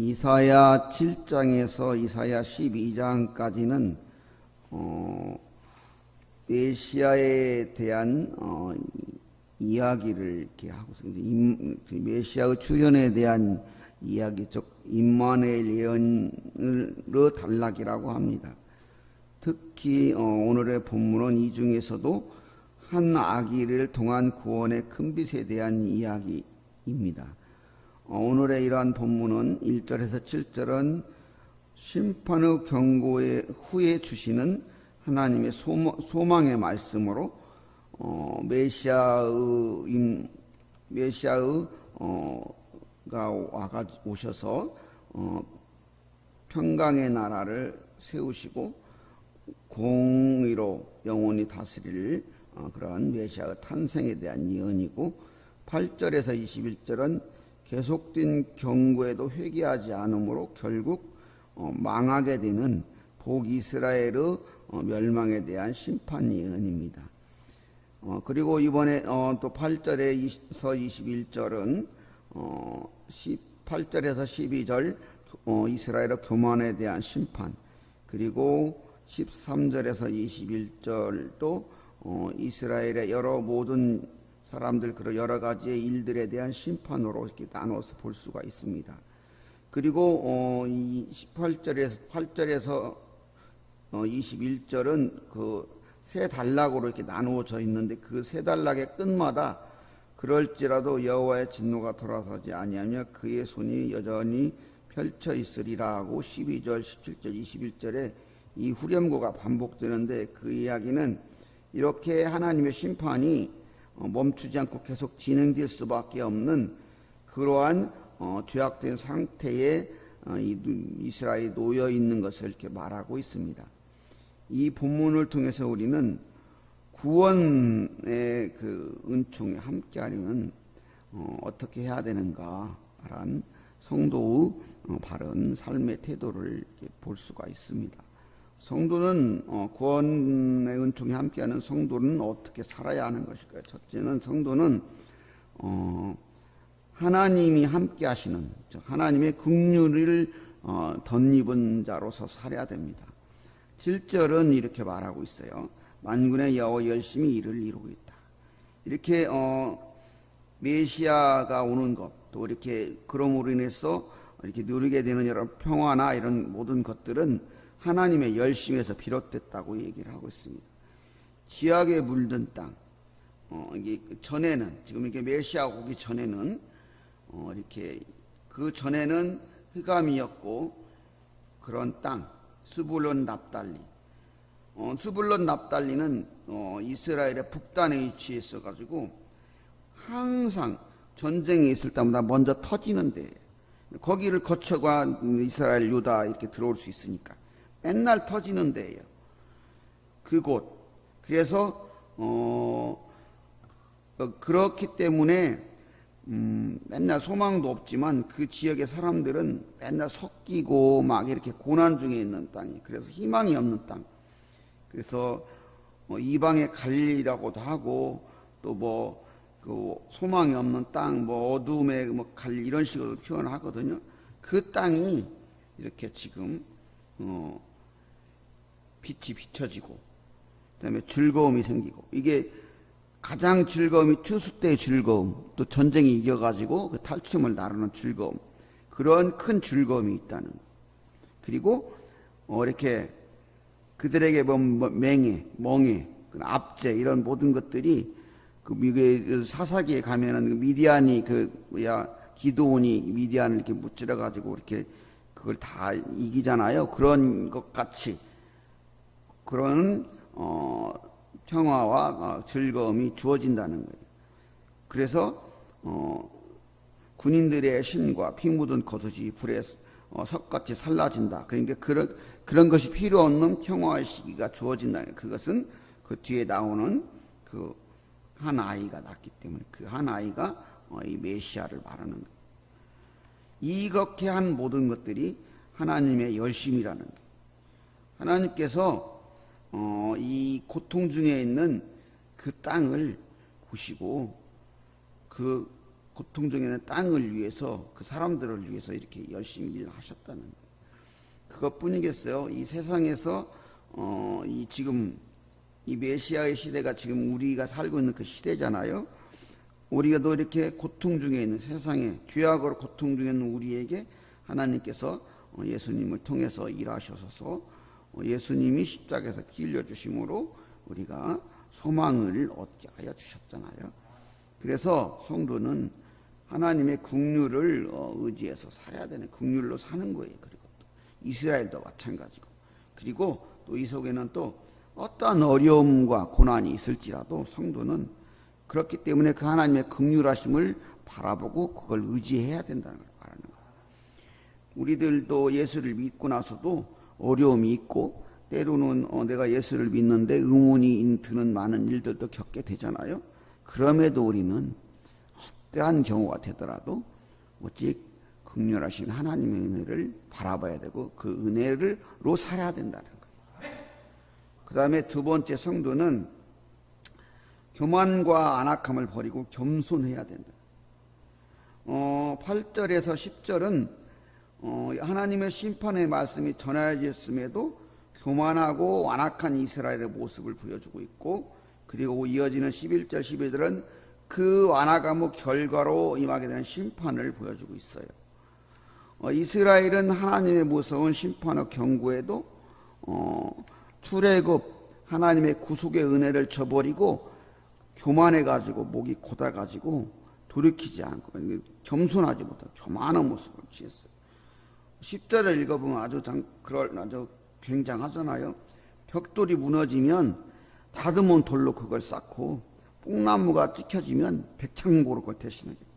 이사야 7장에서 이사야 12장까지는 어, 메시아에 대한 어, 이야기를 이렇게 하고 있습니다. 메시아의 출현에 대한 이야기, 즉 임마누엘 예언으로 단락이라고 합니다. 특히 어, 오늘의 본문은 이 중에서도 한 아기를 통한 구원의 큰 빛에 대한 이야기입니다. 어, 오늘의 이러한 본문은 1절에서 7절은 심판의 경고의 후에 주시는 하나님의 소망, 의 말씀으로 어, 메시아의 임, 메시아의 어가 와가 오셔서 어, 평강의 나라를 세우시고 공의로 영원히 다스릴 어, 그러한 메시아의 탄생에 대한 예언이고 8절에서 21절은 계속된 경고에도 회개하지 않으므로 결국 어, 망하게 되는 북이스라엘의 어, 멸망에 대한 심판 예언입니다. 어, 그리고 이번에 어, 또 8절에서 21절은 어, 18절에서 12절 어, 이스라엘의 교만에 대한 심판 그리고 13절에서 21절도 어, 이스라엘의 여러 모든 사람들 그런 여러 가지의 일들에 대한 심판으로 이렇게 나눠서 볼 수가 있습니다. 그리고 어, 이 18절에서 8절에서 어, 21절은 그 세 단락으로 이렇게 나누어져 있는데 그 세 단락의 끝마다 그럴지라도 여호와의 진노가 돌아서지 아니하며 그의 손이 여전히 펼쳐 있으리라 하고 12절, 17절, 21절에 이 후렴구가 반복되는데 그 이야기는 이렇게 하나님의 심판이 어, 멈추지 않고 계속 진행될 수밖에 없는 그러한 어, 죄악된 상태에 어, 이 이스라엘이 놓여 있는 것을 이렇게 말하고 있습니다. 이 본문을 통해서 우리는 구원의 그 은총에 함께하려면 어떻게 해야 되는가라는 성도의 바른 삶의 태도를 볼 수가 있습니다. 성도는 어, 구원의 은총에 함께하는 성도는 어떻게 살아야 하는 것일까요? 첫째는 성도는 어, 하나님이 함께하시는 즉 하나님의 긍휼을 어, 덧입은 자로서 살아야 됩니다. 7절은 이렇게 말하고 있어요. 만군의 여호와 열심히 일을 이루고 있다. 이렇게 어, 메시아가 오는 것, 또 이렇게 그럼으로 인해서 이렇게 누리게 되는 여러 평화나 이런 모든 것들은 하나님의 열심에서 비롯됐다고 얘기를 하고 있습니다. 지하에 물든 땅, 어, 이게 전에는 지금 이렇게 메시아 오기 전에는 어, 이렇게 그 전에는 흑암이었고 그런 땅, 스불론 납달리. 어, 스불론 납달리는 어, 이스라엘의 북단에 위치해 있어 가지고 항상 전쟁이 있을 때마다 먼저 터지는데 거기를 거쳐가 이스라엘 유다 이렇게 들어올 수 있으니까 맨날 터지는 데예요. 그곳. 그래서 어, 어 그렇기 때문에 음, 맨날 소망도 없지만 그 지역의 사람들은 맨날 섞이고 막 이렇게 고난 중에 있는 땅이 그래서 희망이 없는 땅. 그래서 뭐 이방의 갈릴이라고도 하고 또뭐 그 소망이 없는 땅, 뭐 어둠의 뭐 갈릴 이런 식으로 표현하거든요. 그 땅이 이렇게 지금 어, 빛이 비춰지고 그다음에 즐거움이 생기고 이게 가장 즐거움이 추수 때의 즐거움 또 전쟁이 이겨가지고 그 탈춤을 나르는 즐거움 그런 큰 즐거움이 있다는 거. 그리고 어 이렇게 그들에게 뭐, 뭐 맹해, 멍해, 그 압제 이런 모든 것들이 그 미국의 사사기에 가면은 그 미디안이 그 뭐야 기도원이 미디안을 이렇게 무찌러 가지고 이렇게 그걸 다 이기잖아요. 그런 것 같이 그런 어, 평화와 어, 즐거움이 주어진다는 거예요. 그래서 어, 군인들의 신과 피 묻은 겉옷이 불에 어, 석같이 살라진다. 그러니까 그런 그런 것이 필요 없는 평화의 시기가 주어진다. 그것은 그 뒤에 나오는 그 한 아이가 낳기 때문에 그 한 아이가 어, 이 메시아를 말하는 거예요. 이렇게 한 모든 것들이 하나님의 열심이라는 거예요. 하나님께서 어, 이 고통 중에 있는 그 땅을 보시고 그 고통 중에 있는 땅을 위해서 그 사람들을 위해서 이렇게 열심히 일하셨다는. 그것뿐이겠어요. 이 세상에서 어, 이 지금 이 메시아의 시대가 지금 우리가 살고 있는 그 시대잖아요. 우리가 또 이렇게 고통 중에 있는 세상에 죄악으로 고통 중에 있는 우리에게 하나님께서 어, 예수님을 통해서 일하셔서 어, 예수님이 십자가에서 피 흘려 주심으로 우리가 소망을 얻게 하여 주셨잖아요. 그래서 성도는 하나님의 국률을 어, 의지해서 살아야 되는 국률로 사는 거예요. 그리고 또 이스라엘도 마찬가지고 그리고 또 이 속에는 또 어떠한 어려움과 고난이 있을지라도 성도는 그렇기 때문에 그 하나님의 극률하심을 바라보고 그걸 의지해야 된다는 걸 말하는 거예요. 우리들도 예수를 믿고 나서도 어려움이 있고 때로는 어, 내가 예수를 믿는데 의문이 드는 많은 일들도 겪게 되잖아요. 그럼에도 우리는 어떠한 경우가 되더라도 오직 극렬하신 하나님의 은혜를 바라봐야 되고 그 은혜를로 살아야 된다는 거예요. 그 다음에 두 번째 성도는 교만과 안악함을 버리고 겸손해야 된다. 어, 8절에서 10절은 어, 하나님의 심판의 말씀이 전해졌음에도 교만하고 완악한 이스라엘의 모습을 보여주고 있고 그리고 이어지는 11절 12절은 그 완악함의 결과로 임하게 되는 심판을 보여주고 있어요. 어, 이스라엘은 하나님의 무서운 심판의 경고에도 어, 출애굽 하나님의 구속의 은혜를 저버리고 교만해 가지고 목이 고다 가지고 돌이키지 않고 겸손하지 못한 교만한 모습을 취했어요. 10절을 읽어보면 아주 장, 그럴 아주 굉장하잖아요. 벽돌이 무너지면 다듬은 돌로 그걸 쌓고 뽕나무가 찍혀지면 백창고로 그걸 대신하겠다.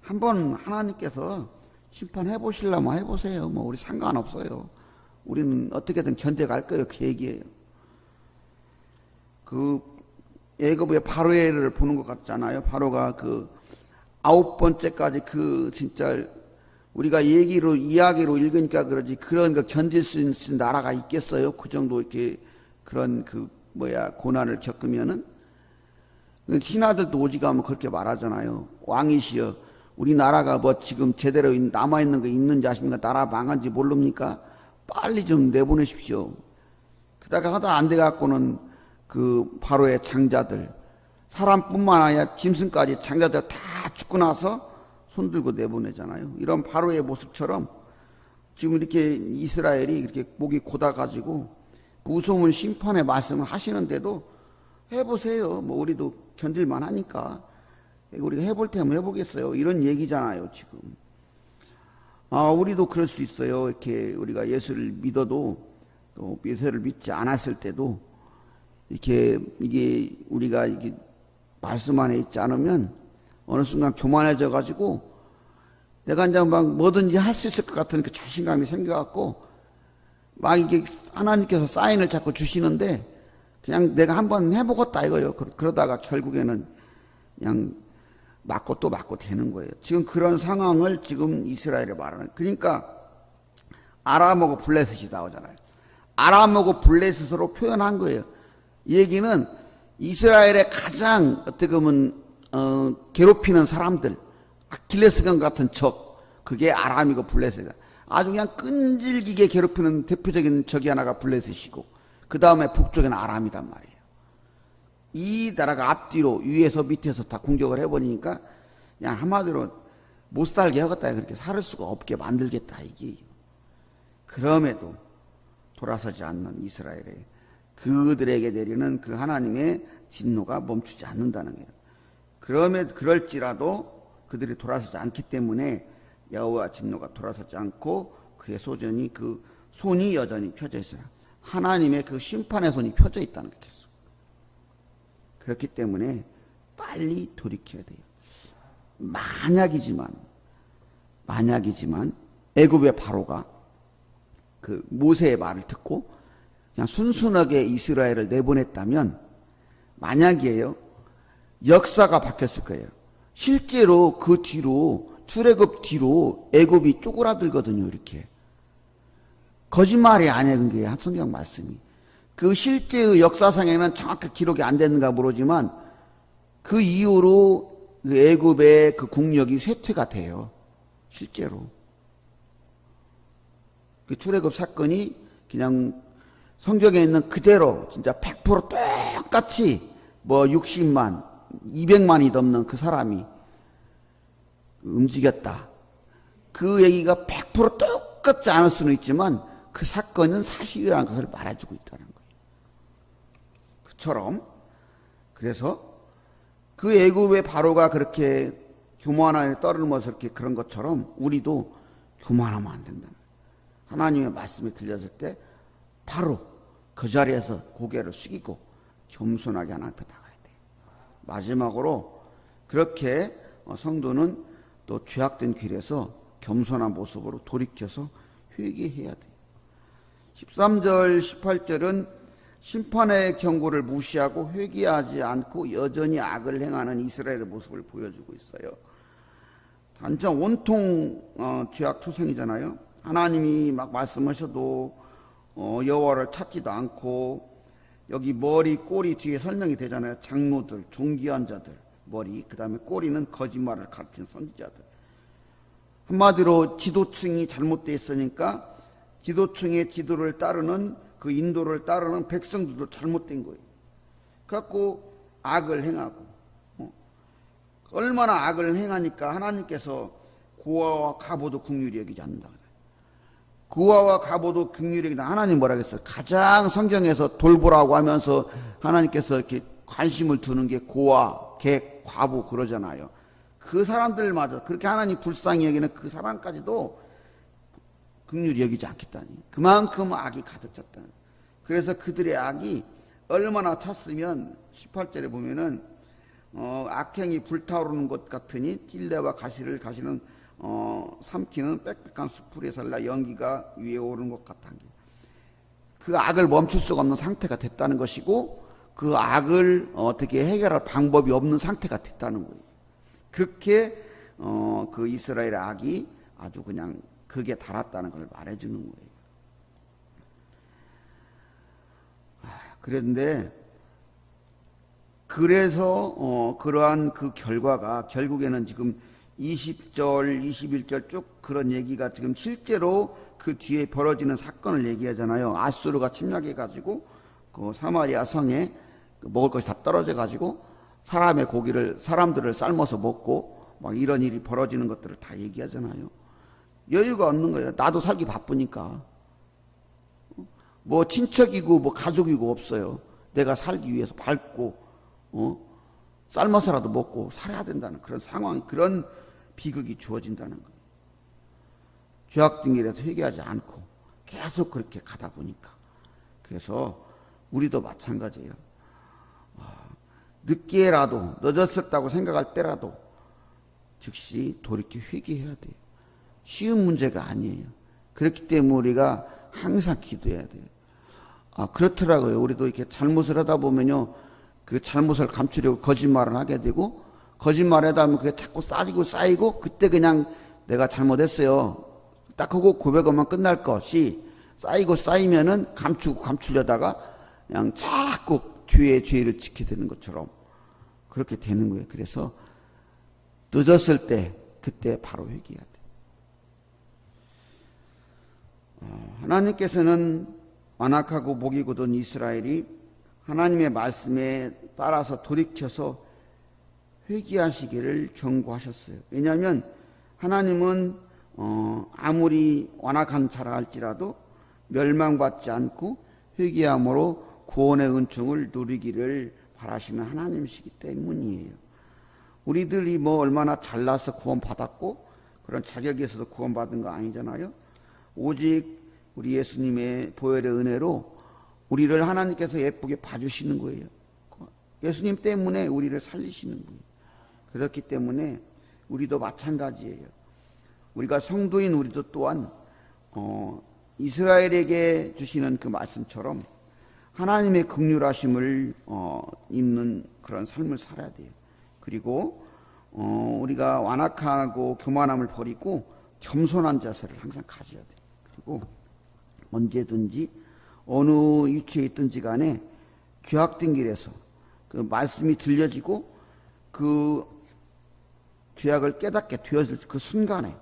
한번 하나님께서 심판해 보실라면 해보세요. 뭐 우리 상관없어요. 우리는 어떻게든 견뎌갈 거예요. 그 얘기예요. 그 예고부의 바로를 보는 것 같잖아요. 바로가 그 아홉 번째까지 그 진짜 우리가 얘기로 이야기로 읽으니까 그러지 그런 거 견딜 수 있는 나라가 있겠어요? 그 정도 이렇게 그런 그 뭐야 고난을 겪으면은 신하들도 오지가면 그렇게 말하잖아요. 왕이시여 우리 나라가 뭐 지금 제대로 남아 있는 거 있는지 아십니까? 나라 망한지 모릅니까? 빨리 좀 내보내십시오. 그다가 하다 안 돼 갖고는 그 바로의 장자들 사람뿐만 아니라 짐승까지 장자들 다 죽고 나서 손 들고 내보내잖아요. 이런 바로의 모습처럼 지금 이렇게 이스라엘이 이렇게 목이 고다 가지고 무서운 심판의 말씀을 하시는데도 해보세요. 뭐 우리도 견딜만 하니까 우리가 해볼 테면 해보겠어요. 이런 얘기잖아요. 지금. 아, 우리도 그럴 수 있어요. 이렇게 우리가 예수를 믿어도 또 예수를 믿지 않았을 때도 이렇게 이게 우리가 이게 말씀 안에 있지 않으면 어느 순간 교만해져 가지고 내가 이제 막 뭐든지 할 수 있을 것 같은 그 자신감이 생겨갖고 막 이게 하나님께서 사인을 자꾸 주시는데 그냥 내가 한번 해보겠다 이거요. 그러다가 결국에는 그냥 맞고 또 맞고 되는 거예요. 지금 그런 상황을 지금 이스라엘에 말하는. 그러니까 아람하고 블레셋이 나오잖아요. 아람하고 블레셋으로 표현한 거예요. 이 얘기는 이스라엘의 가장 어떻게 보면 어, 괴롭히는 사람들, 아킬레스건 같은 적, 그게 아람이고 블레셋이다. 아주 그냥 끈질기게 괴롭히는 대표적인 적이 하나가 블레셋이고, 그 다음에 북쪽에는 아람이단 말이에요. 이 나라가 앞뒤로 위에서 밑에서 다 공격을 해버리니까 그냥 한마디로 못 살게 하겠다. 그렇게 살 수가 없게 만들겠다. 이게 그럼에도 돌아서지 않는 이스라엘에 그들에게 내리는 그 하나님의 진노가 멈추지 않는다는 거예요. 그럼에 그럴지라도 그들이 돌아서지 않기 때문에 여호와 진노가 돌아서지 않고 그의 소전이 그 손이 여전히 펴져 있어요. 하나님의 그 심판의 손이 펴져 있다는 게 계속. 그렇기 때문에 빨리 돌이켜야 돼요. 만약이지만 만약이지만 애굽의 바로가 그 모세의 말을 듣고 그냥 순순하게 이스라엘을 내보냈다면 만약이에요. 역사가 바뀌었을 거예요. 실제로 그 뒤로 출애굽 뒤로 애굽이 쪼그라들거든요. 이렇게 거짓말이 아니에요. 그게 성경 말씀이. 그 실제의 역사상에는 정확히 기록이 안 됐는가 모르지만 그 이후로 그 애굽의 그 국력이 쇠퇴가 돼요. 실제로. 그 출애굽 사건이 그냥 성경에 있는 그대로 진짜 100% 똑같이 뭐 60만, 200만이 넘는 그 사람이 움직였다. 그 얘기가 100% 똑같지 않을 수는 있지만 그 사건은 사실이라는 것을 말해주고 있다는 거예요. 그처럼 그래서 그 애굽의 바로가 그렇게 교만하게 떠르면서 이렇게 그런 것처럼 우리도 교만하면 안 된다. 하나님의 말씀이 들렸을 때 바로 그 자리에서 고개를 숙이고 겸손하게 하나님 앞에 돼요. 마지막으로 그렇게 어, 성도는 또 죄악된 길에서 겸손한 모습으로 돌이켜서 회개해야 돼요. 13절, 18절은 심판의 경고를 무시하고 회개하지 않고 여전히 악을 행하는 이스라엘의 모습을 보여주고 있어요. 단정 온통 어, 죄악 투성이잖아요. 하나님이 막 말씀하셔도 어, 여호와를 찾지도 않고 여기 머리 꼬리 뒤에 설명이 되잖아요. 장로들, 종기한 자들 머리 그 다음에 꼬리는 거짓말을 가르친 선지자들. 한마디로 지도층이 잘못되어 있으니까 지도층의 지도를 따르는 그 인도를 따르는 백성들도 잘못된 거예요. 그래갖고 악을 행하고 어. 얼마나 악을 행하니까 하나님께서 고아와 가보도 국률이 여기지 않는다. 고아와 가보도 국률이 여기다 하나님 뭐라 그랬어요? 가장 성경에서 돌보라고 하면서 하나님께서 이렇게 관심을 두는 게 고아, 객, 과부 그러잖아요. 그 사람들마저 그렇게 하나님 불쌍히 여기는 그 사람까지도 극률이 여기지 않겠다니. 그만큼 악이 가득 찼다는. 그래서 그들의 악이 얼마나 찼으면 18절에 보면은 어, 악행이 불타오르는 것 같으니 찔레와 가시를 가시는 어, 삼키는 빽빽한 수풀에 살라 연기가 위에 오르는 것 같은 게. 그 악을 멈출 수가 없는 상태가 됐다는 것이고 그 악을 어떻게 해결할 방법이 없는 상태가 됐다는 거예요. 그렇게 어, 그 이스라엘의 악이 아주 그냥 극에 달았다는 걸 말해주는 거예요. 아, 그런데 그래서 어, 그러한 그 결과가 결국에는 지금 20절, 21절 쭉 그런 얘기가 지금 실제로 그 뒤에 벌어지는 사건을 얘기하잖아요. 아수르가 침략해 가지고 그 사마리아 성에 그 먹을 것이 다 떨어져 가지고 사람의 고기를 사람들을 삶아서 먹고 막 이런 일이 벌어지는 것들을 다 얘기하잖아요. 여유가 없는 거예요. 나도 살기 바쁘니까. 뭐 친척이고 뭐 가족이고 없어요. 내가 살기 위해서 밟고 어? 삶아서라도 먹고 살아야 된다는 그런 상황, 그런 비극이 주어진다는 거예요. 길에서 회개하지 않고 계속 그렇게 가다 보니까. 그래서 우리도 마찬가지예요. 아, 늦게라도 늦었었다고 생각할 때라도 즉시 돌이켜 회개해야 돼요. 쉬운 문제가 아니에요. 그렇기 때문에 우리가 항상 기도해야 돼요. 아, 그렇더라고요. 우리도 이렇게 잘못을 하다 보면요. 그 잘못을 감추려고 거짓말을 하게 되고, 거짓말하다 보면 그게 자꾸 쌓이고 쌓이고, 그때 그냥 내가 잘못했어요. 딱 하고 고백하면 끝날 것이 쌓이고 쌓이면은 감추고 감추려다가 그냥 자꾸 뒤에 죄를 지게 되는 것처럼 그렇게 되는 거예요. 그래서 늦었을 때, 그때 바로 회개해야 돼. 하나님께서는 완악하고 목이 굳은 이스라엘이 하나님의 말씀에 따라서 돌이켜서 회개하시기를 경고하셨어요. 왜냐하면 하나님은 어, 아무리 완악한 자라 할지라도 멸망받지 않고 회개함으로 구원의 은총을 누리기를 바라시는 하나님이시기 때문이에요. 우리들이 뭐 얼마나 잘나서 구원받았고 그런 자격에서도 구원받은 거 아니잖아요. 오직 우리 예수님의 보혈의 은혜로 우리를 하나님께서 예쁘게 봐주시는 거예요. 예수님 때문에 우리를 살리시는 거예요. 그렇기 때문에 우리도 마찬가지예요. 우리가 성도인 우리도 또한 어, 이스라엘에게 주시는 그 말씀처럼 하나님의 극률하심을 어, 입는 그런 삶을 살아야 돼요. 그리고 어, 우리가 완악하고 교만함을 버리고 겸손한 자세를 항상 가져야 돼요. 그리고 언제든지 어느 위치에 있든지 간에 죄악된 길에서 그 말씀이 들려지고 그 죄악을 깨닫게 되었을 그 순간에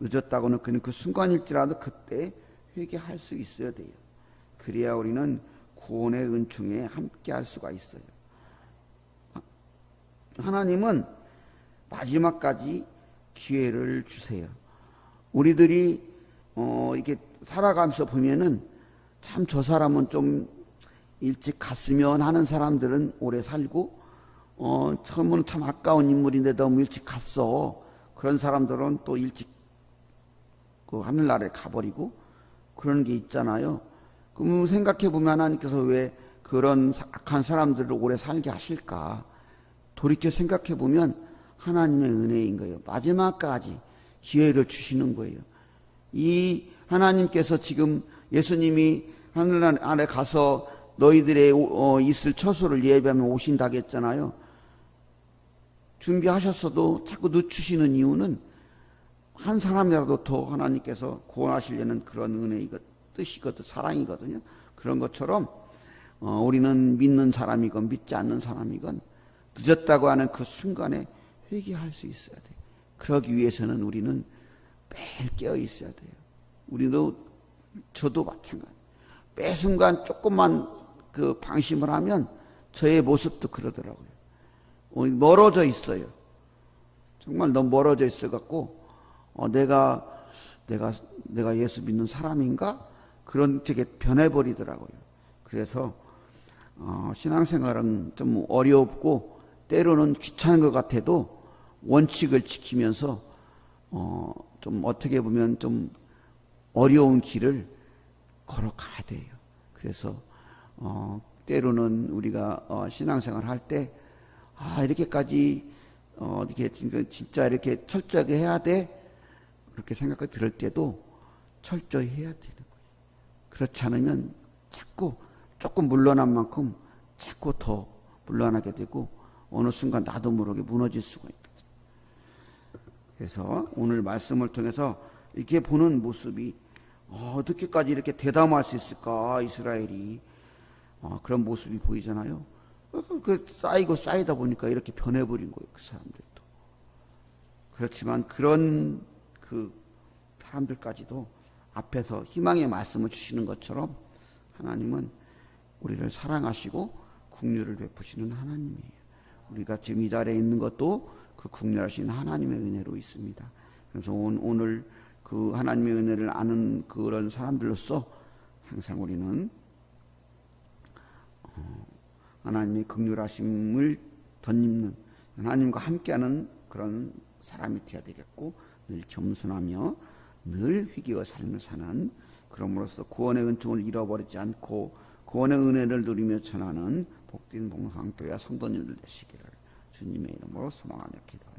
늦었다고는 그는 그 순간일지라도 그때 회개할 수 있어야 돼요. 그래야 우리는 구원의 은총에 함께 할 수가 있어요. 하나님은 마지막까지 기회를 주세요. 우리들이 어 이게 살아가면서 보면은 참 저 사람은 좀 일찍 갔으면 하는 사람들은 오래 살고 어 처음은 참 아까운 인물인데 너무 일찍 갔어. 그런 사람들은 또 일찍 그 하늘나라에 가버리고 그런 게 있잖아요. 그럼 생각해 보면 하나님께서 왜 그런 악한 사람들을 오래 살게 하실까? 돌이켜 생각해 보면 하나님의 은혜인 거예요. 마지막까지 기회를 주시는 거예요. 이 하나님께서 지금 예수님이 하늘 아래 가서 너희들의 어, 있을 처소를 예배하면 오신다고 했잖아요. 준비하셨어도 자꾸 늦추시는 이유는 한 사람이라도 더 하나님께서 구원하시려는 그런 은혜이거 뜻이거든 사랑이거든요. 그런 것처럼 어, 우리는 믿는 사람이건 믿지 않는 사람이건 늦었다고 하는 그 순간에 회개할 수 있어야 돼요. 그러기 위해서는 우리는 매일 깨어 있어야 돼요. 우리도 저도 마찬가지. 매 순간 조금만 그 방심을 하면 저의 모습도 그러더라고요. 어, 멀어져 있어요. 정말 너무 멀어져 있어 갖고 어, 내가 내가 내가 예수 믿는 사람인가 그런 되게 변해 버리더라고요. 그래서 어, 신앙생활은 좀 어렵고 때로는 귀찮은 것 같아도 원칙을 지키면서 어, 좀 어떻게 보면 좀 어려운 길을 걸어가야 돼요. 그래서 어, 때로는 우리가 어, 신앙생활 할때 아, 이렇게까지 어, 이렇게 진짜 이렇게 철저하게 해야 돼 그렇게 생각이 들 때도 철저히 해야 되는 거예요. 그렇지 않으면 자꾸 조금 물러난 만큼 자꾸 더 물러나게 되고 어느 순간 나도 모르게 무너질 수가 있거든요. 그래서 오늘 말씀을 통해서 이렇게 보는 모습이 어, 어떻게까지 이렇게 대담할 수 있을까 이스라엘이 어, 그런 모습이 보이잖아요. 그, 그 쌓이고 쌓이다 보니까 이렇게 변해버린 거예요 그 사람들도. 그렇지만 그런 그 사람들까지도 앞에서 희망의 말씀을 주시는 것처럼 하나님은 우리를 사랑하시고 국류를 베푸시는 하나님이에요. 우리가 지금 이 자리에 있는 것도 그 국류하신 하나님의 은혜로 있습니다. 그래서 오늘 그 하나님의 은혜를 아는 그런 사람들로서 항상 우리는 어, 하나님의 극률하심을 덧입는 하나님과 함께하는 그런 사람이 되어야 되겠고 늘 겸손하며 늘 희귀와 삶을 사는 그럼으로써 구원의 은총을 잃어버리지 않고 구원의 은혜를 누리며 전하는 복된 봉상교회 성도님들 되시기를 주님의 이름으로 소망하며 기도합니다.